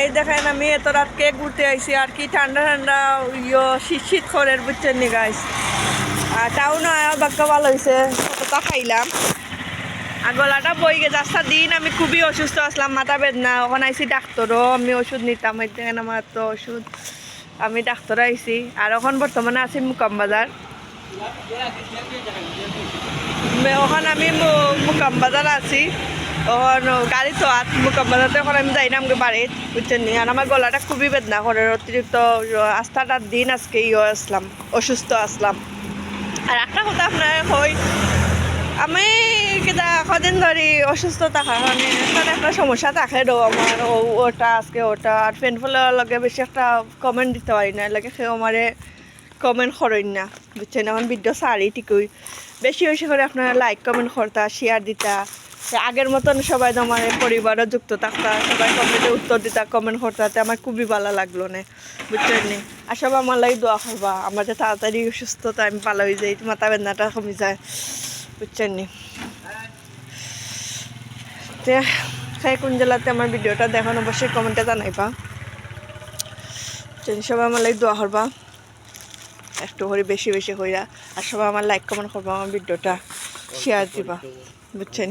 এই দেখেন আমি এত রাতকে ঘুরতে আইছি, আর কি ঠান্ডা ঠান্ডা ইয়ো শীত শীত খরের বুঝছেন নি গাইস আর টাউন বাক্য ভালো হয়েছে কতটা খাইলাম আর গলাটা বই গেছে রাস্তা দিন আমি খুবই অসুস্থ আসলাম, মাথা বেদনা। ওখানে আইসি ডাক্তারও, আমি ওষুধ নিতাম দেখেন আমার তো ওষুধ। আমি ডাক্তার আইছি, আর এখন বর্তমানে আছি মুকাম বাজার। ওখানে আমি মুকাম বাজার আছি। ওখান গাড়ি তো আত মুকাম বাজারতে এখন আমি যাই না, আমাকে বাড়িত, বুঝছেন আর আমার গলাটা খুবই বেদনা করে অতিরিক্ত আস্থাটার দিন আজকে ইয়ে আসলাম, অসুস্থ আসলাম। আর একটা কথা আপনার হয় আমি কিতা কদিন ধরে অসুস্থ থাকার কারণে তার একটা সমস্যা থাকে রো আমার ওটা আজকে ওটা, আর ফ্রেন্ড ফলের লগে বেশি একটা কমেন্ট দিতে পারি না লাগে সে আমারে কমেন্ট করেন না, বুঝছেন? এখন ভিডিও সারি ঠিকই বেশি বেশি করে আপনারা লাইক কমেন্ট করতা শেয়ার দিতা। আগের মতন সবাই আমার পরিবারও যুক্ত থাকতা, সবাই কমেন্টে উত্তর দিতা কমেন্ট করতাতে আমার খুবই ভালো লাগল না, বুঝছেন নি? আর সবাই আমার লাগে দোয়া করবা, আমার যে তাড়াতাড়ি সুস্থতা আমি ভালো হয়ে যাই, মাথা বেদনাটা কমে যায়, বুঝছেন নি? তে কোন জেলাতে আমার ভিডিওটা দেখুন অবশ্যই কমেন্টে জানাইবা। সবাই আমার লাইক দোয়া করবা। একটু করে বেশি বেশি হইয়া। আর সবাই আমার লাইক কমেন্ট করব আমার ভিডিওটা শেয়ার দিবা। বুঝছেন